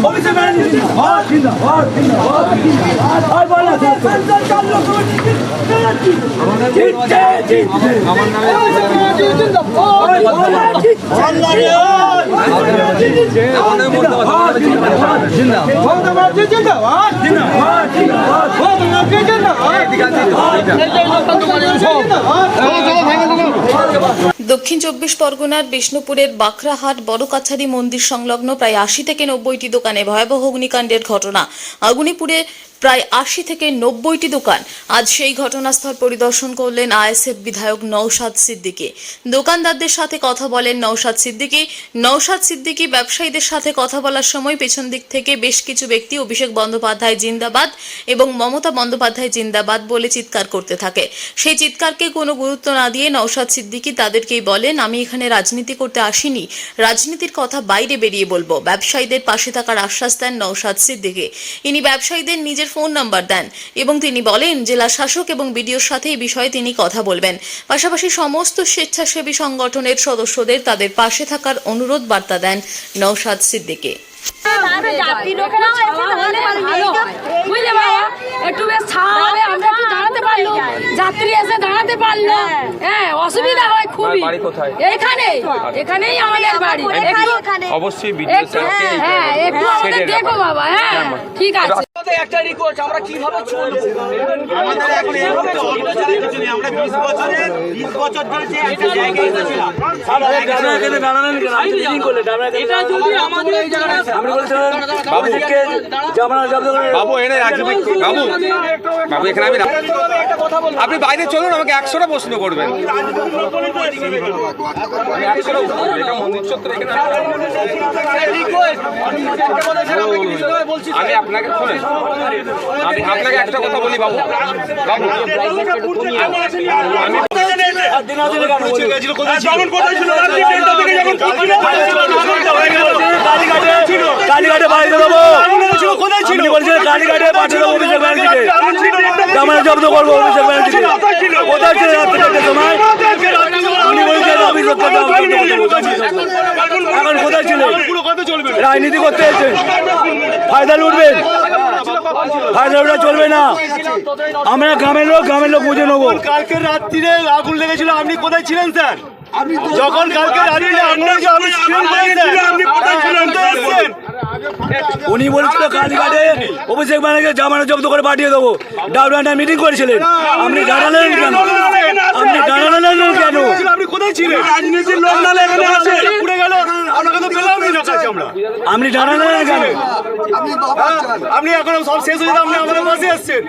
অভিষেক ব্যানার্জি জিন্দাবাদ জিন্দাবাদ জিন্দাবাদ জিন্দাবাদ আর বলা জিতছে জিতছে আমার নামে মধ্যে জিন্দাবাদ জিন্দাবাদ দক্ষিণ চব্বিশ পরগনার বিষ্ণুপুরের বাখরাহাট বড় কাছারি মন্দির সংলগ্ন প্রায় আশি থেকে নব্বইটি দোকানে ভয়াবহ অগ্নিকাণ্ডের ঘটনা। আগুনিপুরে প্রায় আশি থেকে নব্বইটি দোকান আজ সেই ঘটনাস্থল পরিদর্শন করলেন আইএসএফ বিধায়ক নৌশাদ সিদ্দিকী। দোকানদারদের সাথে কথা বলেন নৌশাদ সিদ্দিকী। নৌশাদ সিদ্দিকী ব্যবসায়ীদের সাথে কথা বলার সময় পেছন দিক থেকে বেশ কিছু ব্যক্তি অভিষেক বন্দ্যোপাধ্যায় জিন্দাবাদ এবং মমতা বন্দ্যোপাধ্যায় জিন্দাবাদ বলে চিৎকার করতে থাকে। সেই চিৎকারকে কোনো গুরুত্ব না দিয়ে নৌশাদ সিদ্দিকী তাদেরকেই বলেন, আমি এখানে রাজনীতি করতে আসিনি। রাজনীতির কথা বাইরে বেরিয়ে বলব। ব্যবসায়ীদের পাশে থাকার আশ্বাস দেন নৌশাদ সিদ্দিকী। ইনি ব্যবসায়ীদের নিজের ফোন নাম্বার দেন এবং তিনি বলেন, জেলা শাসক এবং বিডিওর সাথে এই বিষয়ে তিনি কথা বলবেন। পাশাপাশি সমস্ত স্বেচ্ছাসেবী সংগঠনের সদস্যদের তাদের পাশে থাকার অনুরোধ বার্তা দেন নৌশাদ সিদ্দিকী। একটু বেশ ছাড় আমরা একটু দাঁড়াতে পারল যাত্রী এসে দাঁড়াতে পারল। হ্যাঁ অসুবিধা খুবই এখানে এখানেই আমাদের বাড়ি। অবশ্যই হ্যাঁ একটু আমাদের দেখো বাবা হ্যাঁ ঠিক আছে। একটা রিকোয়েস্ট আমরা কীভাবে চলবো? আমাদের এখন এই মুহূর্তে অল্প কিছু নেই। আমরা 20 বছরে 20 বছর ধরে যে একটা জায়গায় এসেছিলাম। এটা যদি আমাদের এই জায়গাটা বাবু এনে বাবু বাবু এখানে আমি আপনি বাইরে চলুন আমাকে একশোটা প্রশ্ন করবেন। আমি আপনাকে শুনেন। আমি আপনাকে একটা কথা বলি বাবু। বাবু আমি কালীঘাটে বাড়িতে দেবো বলছেন কালীঘাটে পাঠিয়ে দেবো অভিষেক ব্যানার্জিকে জামানত জব্দ করব অভিষেক ব্যানার্জিকে কোথায় ছিল রাত্রি চারটের সময় উনি বলছেন অভিষেক এখন কোথায় ছিল? রাজনীতি করতে এসেছেন ফায়দা লুটবেন ফায়দা লুটা চলবে না। আমরা গ্রামের লোক গ্রামের লোক বুঝে নেব। কালকে রাত্রিরে আগুন লেগেছিল আপনি কোথায় ছিলেন স্যার? যখন কালকে রাত্রিরে আগুন লেগেছিল আপনি ছিলেন কোথায় স্যার আপনি কোথায় ছিলেন উনি বলেছিল কালীঘাটে অভিষেক ব্যানার্জি জামানো জব্দ করে পাঠিয়ে দেবো। ডাউডান্ডা মিটিং করেছিলেন। আপনি জানালেন কেন? আপনি জানালেন কেন? আপনি কোথায় ছিলেন? রাজনীতির লোক নালে এখানে আছে। পুড়ে গেল। আপনাকে তো পেলাম না। কাছে আমরা আপনি জানালেন কেন? আপনি এখন সব শেষ হয়ে যাবে আপনি আমাদের পাশে আসছেন